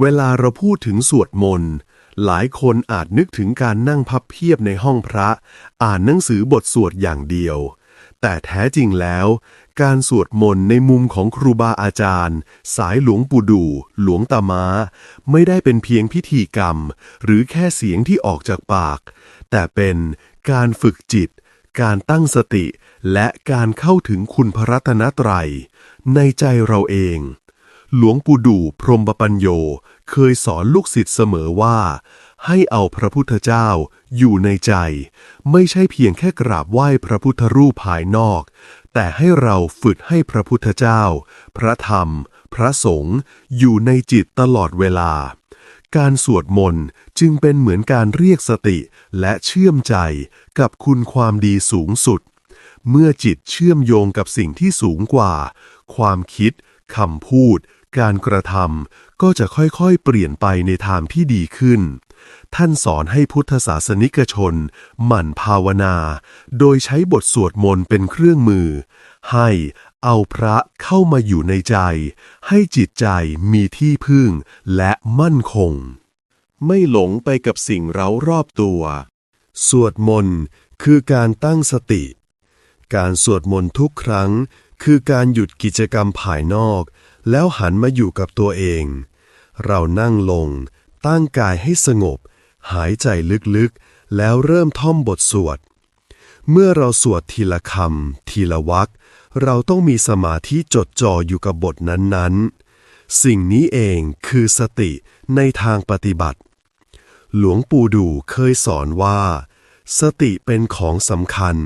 เวลาเราพูดถึงสวดมนต์ หลายคนอาจนึกถึงการนั่งพับเพียบในห้องพระ อ่านหนังสือบทสวดอย่างเดียว แต่แท้จริงแล้ว การสวดมนต์ในมุมของครูบาอาจารย์ สายหลวงปู่ดูหลวงตามาไม่ได้เป็นเพียงพิธีกรรม หรือแค่เสียงที่ออกจากปาก แต่เป็นการฝึกจิต การตั้งสติ และการเข้าถึงคุณพระรัตนตรัย ในใจเราเอง หลวงปู่ดูพรหมปปัญโยเคยสอนลูกศิษย์เสมอว่า ให้เอาพระพุทธเจ้าอยู่ในใจ ไม่ใช่เพียงแค่กราบไหว้พระพุทธรูปภายนอก แต่ให้เราฝึกให้พระพุทธเจ้า พระธรรม พระสงฆ์อยู่ในจิตตลอดเวลา การสวดมนต์จึงเป็นเหมือนการเรียกสติและเชื่อมใจกับคุณความดีสูงสุด เมื่อจิตเชื่อมโยงกับสิ่งที่สูงกว่า ความคิดคำพูด การกระทำก็จะค่อยๆ เปลี่ยนไปในทางที่ดีขึ้น ท่านสอนให้พุทธศาสนิกชน หมั่นภาวนา โดยใช้บทสวดมนต์เป็นเครื่องมือ ให้เอาพระเข้ามาอยู่ในใจ ให้จิตใจมีที่พึ่งและมั่นคง ไม่หลงไปกับสิ่งเร้ารอบตัว สวดมนต์คือการตั้งสติ การสวดมนต์ทุกครั้งคือการหยุดกิจกรรมภายนอก แล้วหันมาอยู่กับตัวเอง เรานั่งลง ตั้งกายให้สงบ หายใจลึกๆ แล้วเริ่มท่องบทสวด เมื่อเราสวดทีละคำทีละวรรคเราต้องมีสมาธิจดจ่ออยู่กับบทนั้นๆ สิ่งนี้เองคือสติในทางปฏิบัติ หลวงปู่ดูเคยสอนว่า สติเป็นของสำคัญ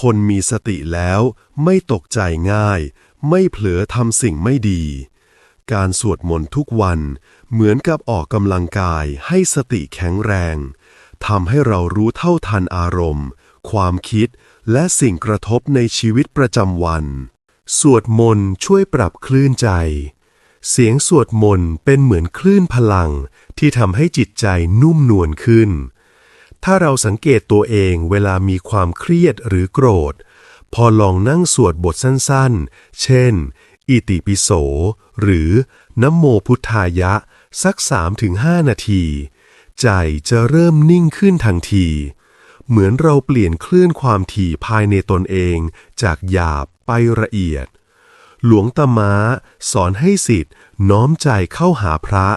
คนมีสติแล้วไม่ตกใจง่าย ไม่เผลอทำสิ่งไม่ดี การสวดมนต์ทุกวันเหมือนกับออกกำลังกายให้สติแข็งแรงทำให้เรารู้เท่าทันอารมณ์ ความคิด และสิ่งกระทบในชีวิตประจำวัน สวดมนต์ช่วยปรับคลื่นใจ เสียงสวดมนต์เป็นเหมือนคลื่นพลังที่ทำให้จิตใจนุ่มนวลขึ้น ถ้าเราสังเกตตัวเองเวลามีความเครียดหรือโกรธ พอลองนั่งสวดบทสั้นๆ เช่น อิติปิโส หรือน้ำโมพุทธายะ สัก 3-5 นาที ใจจะเริ่มนิ่งขึ้นทันที เหมือนเราเปลี่ยนคลื่นความถี่ภายในตนเองจากหยาบไปละเอียด หลวงตาม้าสอนให้สิทธิ์น้อมใจเข้าหาพระ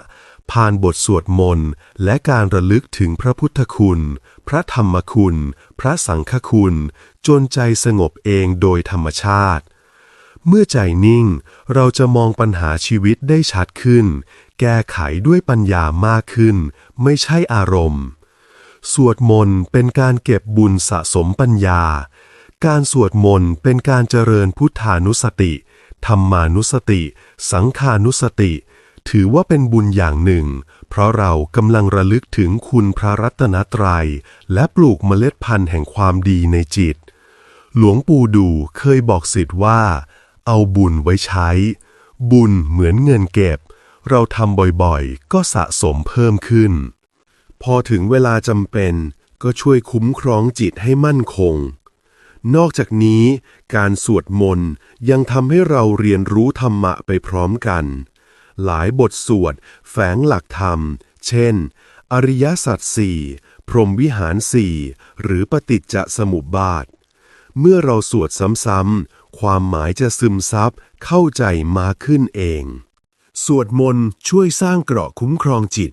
ผ่านบทสวดมนต์และการระลึกถึงพระพุทธคุณ พระธรรมคุณ พระสังฆคุณ จนใจสงบเองโดยธรรมชาติ เมื่อใจนิ่ง เราจะมองปัญหาชีวิตได้ชัดขึ้น แก้ไขด้วยปัญญามากขึ้น ไม่ใช่อารมณ์ สวดมนต์เป็นการเก็บบุญสะสมปัญญา การสวดมนต์เป็นการเจริญพุทธานุสติ ธรรมานุสติ สังขานุสติ ถือว่าเป็นบุญอย่างหนึ่ง เพราะเรากำลังระลึกถึงคุณพระรัตนตรัย และปลูกเมล็ดพันธุ์แห่งความดีในจิต หลวงปู่ดูเคยบอกสิทธิ์ว่า เอาบุญไว้ใช้ บุญเหมือนเงินเก็บ เราทำบ่อยๆ ก็สะสมเพิ่มขึ้น พอถึงเวลาจำเป็นก็ช่วยคุ้มครองจิตให้มั่นคง นอกจากนี้ การสวดมนต์ยังทำให้เราเรียนรู้ธรรมะไปพร้อมกัน หลายบทสวด แฝงหลักธรรม เช่น อริยสัจสี่พรหมวิหารสี่หรือปฏิจจสมุปบาท เมื่อเราสวดซ้ำๆ ความหมายจะซึมซับเข้าใจมาขึ้นเอง สวดมนต์ช่วยสร้างเกราะคุ้มครองจิต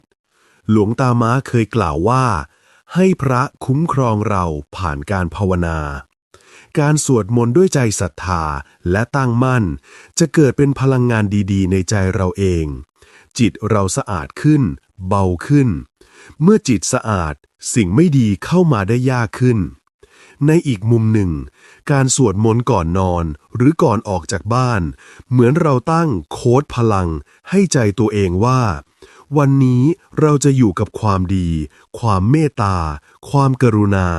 หลวงตาม้าเคยกล่าวว่า ให้พระคุ้มครองเราผ่านการภาวนา การสวดมนต์ด้วยใจศรัทธาและตั้งมั่น จะเกิดเป็นพลังงานดีๆ ในใจเราเอง จิตเราสะอาดขึ้น เบาขึ้น เมื่อจิตสะอาดสิ่งไม่ดีเข้ามาได้ยากขึ้น ในอีกมุมหนึ่ง การสวดมนต์ก่อนนอน หรือก่อนออกจากบ้าน เหมือนเราตั้งโค้ดพลัง ให้ใจตัวเองว่าวันนี้เราจะอยู่กับความดี ความเมตตา ความกรุณา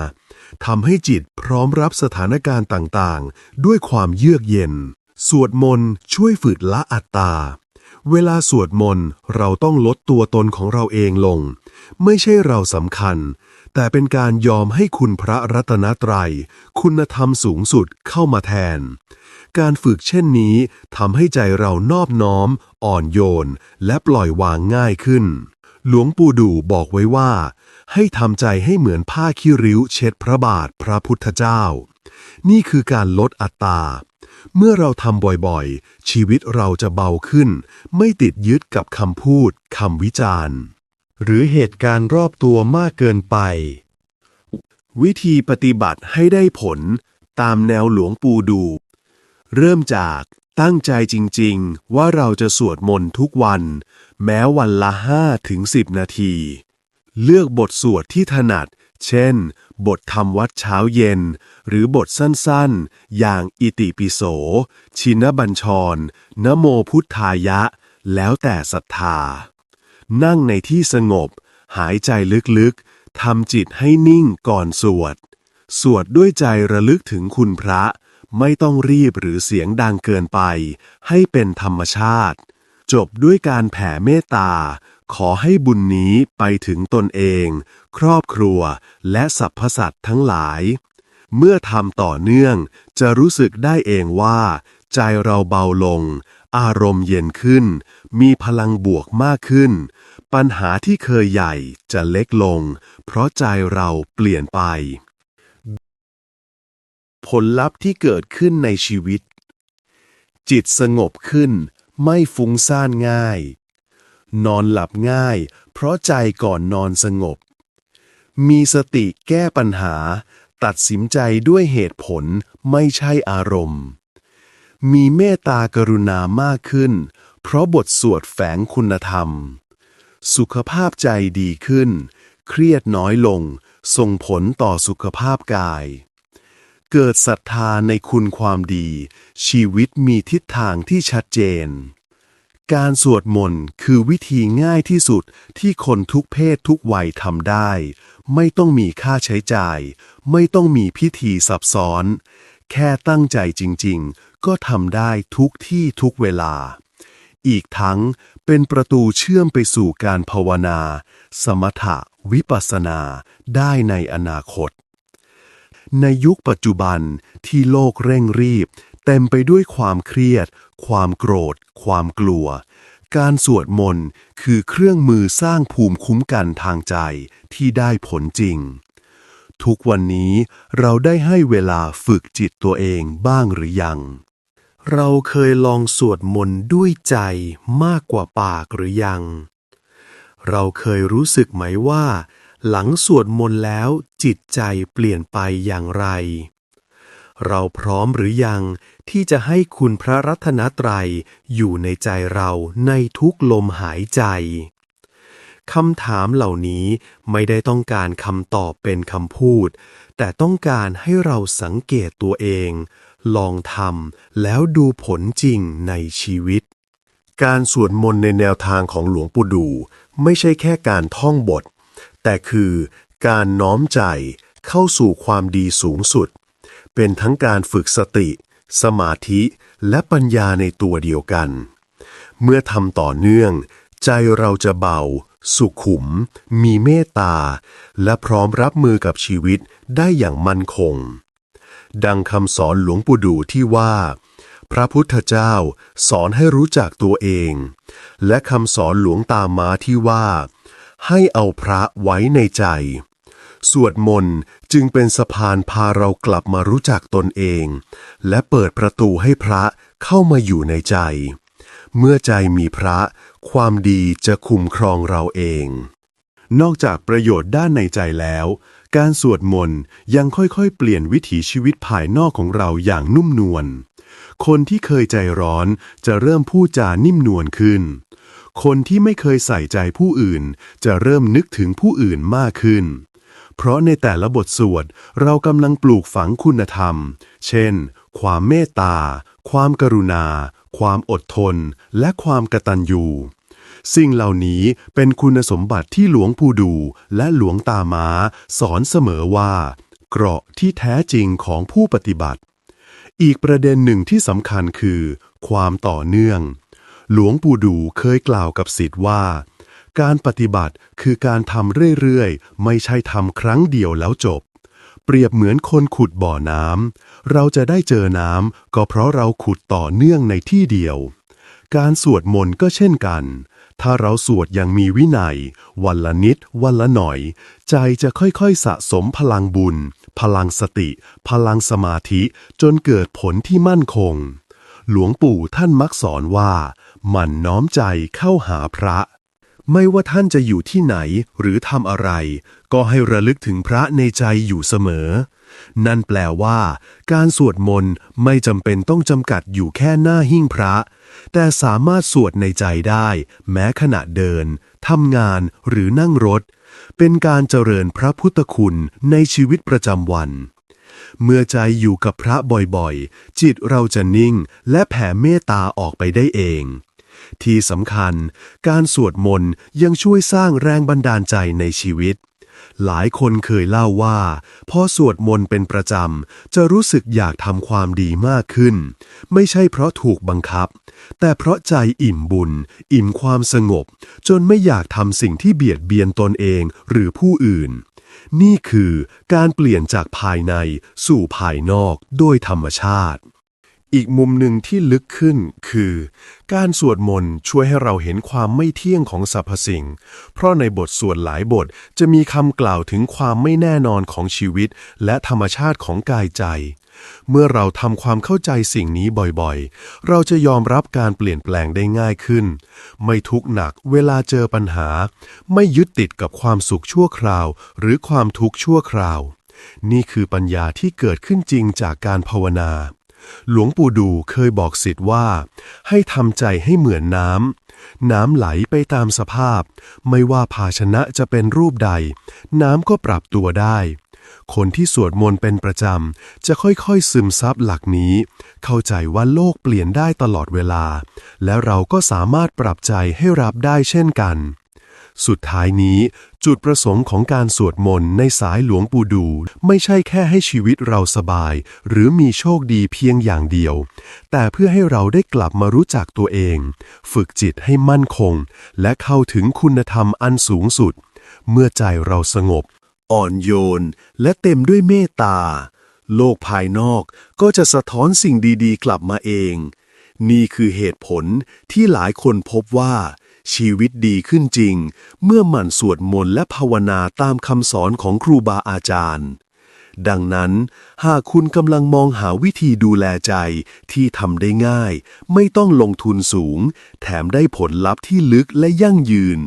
ทำให้จิตพร้อมรับสถานการณ์ต่างๆ ด้วยความเยือกเย็น สวดมนต์ช่วยฝืดละอัตตา เวลาสวดมนต์เราต้องลดตัวตนของเราเองลง ไม่ใช่เราสำคัญ แต่เป็นการยอมให้คุณพระรัตนตรัย คุณธรรมสูงสุดเข้ามาแทน การฝึกเช่นนี้ทำให้ใจเรานอบน้อม อ่อนโยน และปล่อยวางง่ายขึ้น หลวงปู่ดูบอกไว้ว่า ให้ทำใจให้เหมือนผ้าขี้ริ้วเช็ดพระบาทพระพุทธเจ้า นี่คือการลดอัตตาเมื่อเราทำบ่อยๆ ชีวิตเราจะเบาขึ้น ไม่ติดยึดกับคำพูดคำวิจารณ์ หรือเหตุการณ์รอบตัวมากเกินไป วิธีปฏิบัติให้ได้ผลตามแนวหลวงปู่ดู เริ่มจากตั้งใจจริงๆ ว่าเราจะสวดมนต์ทุกวัน แม้วันละ5ถึง10 นาที เลือกบทสวดที่ถนัด เช่น บทธรรมวัดเช้าเย็น หรือบทสั้นๆ อย่างอิติปิโส ชินบัญชร นโมพุทธายะ แล้วแต่ศรัทธา นั่งในที่สงบ หายใจลึกๆ ทำจิตให้นิ่งก่อนสวด สวดด้วยใจระลึกถึงคุณพระ ไม่ต้องรีบหรือเสียงดังเกินไป ให้เป็นธรรมชาติ จบด้วยการแผ่เมตตา ขอให้บุญนี้ไปถึงตนเอง ครอบครัว และสรรพสัตว์ทั้งหลาย เมื่อทำต่อเนื่อง จะรู้สึกได้เองว่า ใจเราเบาลง อารมณ์เย็นขึ้น มีพลังบวกมากขึ้น ปัญหาที่เคยใหญ่จะเล็กลง เพราะใจเราเปลี่ยนไป ผลลัพธ์ที่เกิดขึ้นในชีวิตจิตสงบขึ้น ไม่ฟุ้งซ่านง่าย นอนหลับง่าย เพราะใจก่อนนอนสงบ มีสติแก้ปัญหา ตัดสินใจด้วยเหตุผลไม่ใช่อารมณ์ มีเมตตากรุณามากขึ้น เพราะบทสวดแฝงคุณธรรม สุขภาพใจดีขึ้น เครียดน้อยลง ส่งผลต่อสุขภาพกาย เกิดศรัทธาในคุณความดี ชีวิตมีทิศทางที่ชัดเจน การสวดมนต์คือวิธีง่ายที่สุดที่คนทุกเพศทุกวัยทำได้ ไม่ต้องมีค่าใช้จ่าย ไม่ต้องมีพิธีซับซ้อน แค่ตั้งใจจริงๆ ก็ทำได้ทุกที่ทุกเวลา อีกทั้งเป็นประตูเชื่อมไปสู่การภาวนา สมถะวิปัสสนาได้ในอนาคต ในยุคปัจจุบันที่โลกเร่งรีบ เต็มไปด้วยความเครียด ความโกรธ ความกลัว การสวดมนต์คือเครื่องมือสร้างภูมิคุ้มกันทางใจที่ได้ผลจริง ทุกวันนี้เราได้ให้เวลาฝึกจิตตัวเองบ้างหรือยัง เราเคยลองสวดมนต์ด้วยใจมากกว่าปากหรือยัง เราเคยรู้สึกไหมว่า หลังสวดมนต์แล้วจิตใจเปลี่ยนไปอย่างไร เราพร้อมหรือยังที่จะให้คุณพระรัตนตรัยอยู่ในใจเราในทุกลมหายใจคำถามเหล่านี้ไม่ได้ต้องการคำตอบเป็นคำพูด แต่ต้องการให้เราสังเกตตัวเอง ลองทำแล้วดูผลจริงในชีวิต การสวดมนต์ในแนวทางของหลวงปู่ดู ไม่ใช่แค่การท่องบท แต่คือการน้อมใจเข้าสู่ความดีสูงสุด เป็นทั้งการฝึกสติ สมาธิและปัญญาในตัวเดียวกัน เมื่อทำต่อเนื่อง ใจเราจะเบา สุขุม มีเมตตา และพร้อมรับมือกับชีวิตได้อย่างมั่นคง ดังคำสอนหลวงปู่ดูที่ว่าพระพุทธเจ้าสอนให้รู้จักตัวเอง และคำสอนหลวงตามาที่ว่า ให้เอาพระไว้ในใจ สวดมนต์จึงเป็นสะพานพาเรากลับมารู้จักตนเอง และเปิดประตูให้พระเข้ามาอยู่ในใจ เมื่อใจมีพระ ความดีจะคุ้มครองเราเอง นอกจากประโยชน์ด้านในใจแล้ว การสวดมนต์ยังค่อยๆ เปลี่ยนวิถีชีวิตภายนอกของเราอย่างนุ่มนวลคนที่เคยใจร้อนจะเริ่มพูดจานิ่มนวลขึ้น คนที่ไม่เคยใส่ใจผู้อื่น จะเริ่มนึกถึงผู้อื่นมากขึ้น เพราะในแต่ละบทสวดเรากำลังปลูกฝังคุณธรรม เช่น ความเมตตา ความกรุณา ความอดทน และความกตัญญูสิ่งเหล่านี้เป็นคุณสมบัติที่หลวงปู่ดูและหลวงตามาสอนเสมอว่า เกราะที่แท้จริงของผู้ปฏิบัติ อีกประเด็นหนึ่งที่สำคัญคือ ความต่อเนื่อง หลวงปู่ดูเคยกล่าวกับสิทธิ์ว่า การปฏิบัติคือการทำเรื่อยๆ ไม่ใช่ทำครั้งเดียวแล้วจบ เปรียบเหมือนคนขุดบ่อน้ำเราจะได้เจอน้ำก็เพราะเราขุดต่อเนื่องในที่เดียว การสวดมนต์ก็เช่นกัน ถ้าเราสวดอย่างมีวินัย วันละนิด วันละหน่อย ใจจะค่อยๆสะสมพลังบุญ พลังสติ พลังสมาธิจนเกิดผลที่มั่นคงหลวงปู่ท่านมักสอนว่า หมั่นน้อมใจเข้าหาพระ ไม่ว่าท่านจะอยู่ที่ไหนหรือทำอะไร ก็ให้ระลึกถึงพระในใจอยู่เสมอ นั่นแปลว่า การสวดมนต์ไม่จำเป็นต้องจำกัดอยู่แค่หน้าหิ้งพระ แต่สามารถสวดในใจได้ แม้ขณะเดินทำงานหรือนั่งรถ เป็นการเจริญพระพุทธคุณในชีวิตประจำวันเมื่อใจอยู่กับพระบ่อยๆ จิตเราจะนิ่งและแผ่เมตตาออกไปได้เอง ที่สำคัญ การสวดมนต์ยังช่วยสร้างแรงบันดาลใจในชีวิต หลายคนเคยเล่าว่าพอสวดมนต์เป็นประจำ จะรู้สึกอยากทำความดีมากขึ้น ไม่ใช่เพราะถูกบังคับ แต่เพราะใจอิ่มบุญ อิ่มความสงบ จนไม่อยากทำสิ่งที่เบียดเบียนตนเองหรือผู้อื่นนี่คือการเปลี่ยนจากภายในสู่ภายนอกโดยธรรมชาติ อีกมุมหนึ่งที่ลึกขึ้นคือ การสวดมนต์ช่วยให้เราเห็นความไม่เที่ยงของสรรพสิ่ง เพราะในบทสวดหลายบทจะมีคำกล่าวถึงความไม่แน่นอนของชีวิต และธรรมชาติของกายใจ เมื่อเราทำความเข้าใจสิ่งนี้บ่อยๆ เราจะยอมรับการเปลี่ยนแปลงได้ง่ายขึ้น ไม่ทุกข์หนักเวลาเจอปัญหา ไม่ยึดติดกับความสุขชั่วคราว หรือความทุกข์ชั่วคราว นี่คือปัญญาที่เกิดขึ้นจริงจากการภาวนา หลวงปู่ดูเคยบอกสิทธิ์ว่า ให้ทำใจให้เหมือนน้ำ น้ำไหลไปตามสภาพ ไม่ว่าภาชนะจะเป็นรูปใด น้ำก็ปรับตัวได้ คนที่สวดมนต์เป็นประจำ จะค่อยๆซึมซับหลักนี้ เข้าใจว่าโลกเปลี่ยนได้ตลอดเวลา และเราก็สามารถปรับใจให้รับได้เช่นกัน สุดท้ายนี้จุดประสงค์ของการสวดมนต์ในสายหลวงปู่ดู ไม่ใช่แค่ให้ชีวิตเราสบาย หรือมีโชคดีเพียงอย่างเดียว แต่เพื่อให้เราได้กลับมารู้จักตัวเอง ฝึกจิตให้มั่นคง และเข้าถึงคุณธรรมอันสูงสุด เมื่อใจเราสงบ อ่อนโยน และเต็มด้วยเมตตา โลกภายนอกก็จะสะท้อนสิ่งดีๆ กลับมาเอง นี่คือเหตุผลที่หลายคนพบว่า ชีวิตดีขึ้นจริง เมื่อหมั่นสวดมนต์และภาวนาตามคำสอนของครูบาอาจารย์ ดังนั้น หากคุณกำลังมองหาวิธีดูแลใจที่ทำได้ง่าย ไม่ต้องลงทุนสูง แถมได้ผลลัพธ์ที่ลึกและยั่งยืน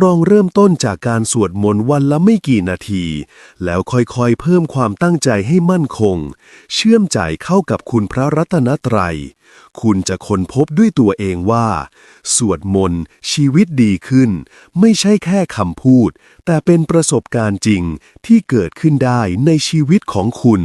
ลองเริ่มต้นจากการสวดมนต์วันละไม่กี่นาที แล้วค่อยๆเพิ่มความตั้งใจให้มั่นคง เชื่อมใจเข้ากับคุณพระรัตนตรัยคุณจะค้นพบด้วยตัวเองว่า สวดมนต์ชีวิตดีขึ้น ไม่ใช่แค่คำพูด แต่เป็นประสบการณ์จริงที่เกิดขึ้นได้ในชีวิตของคุณ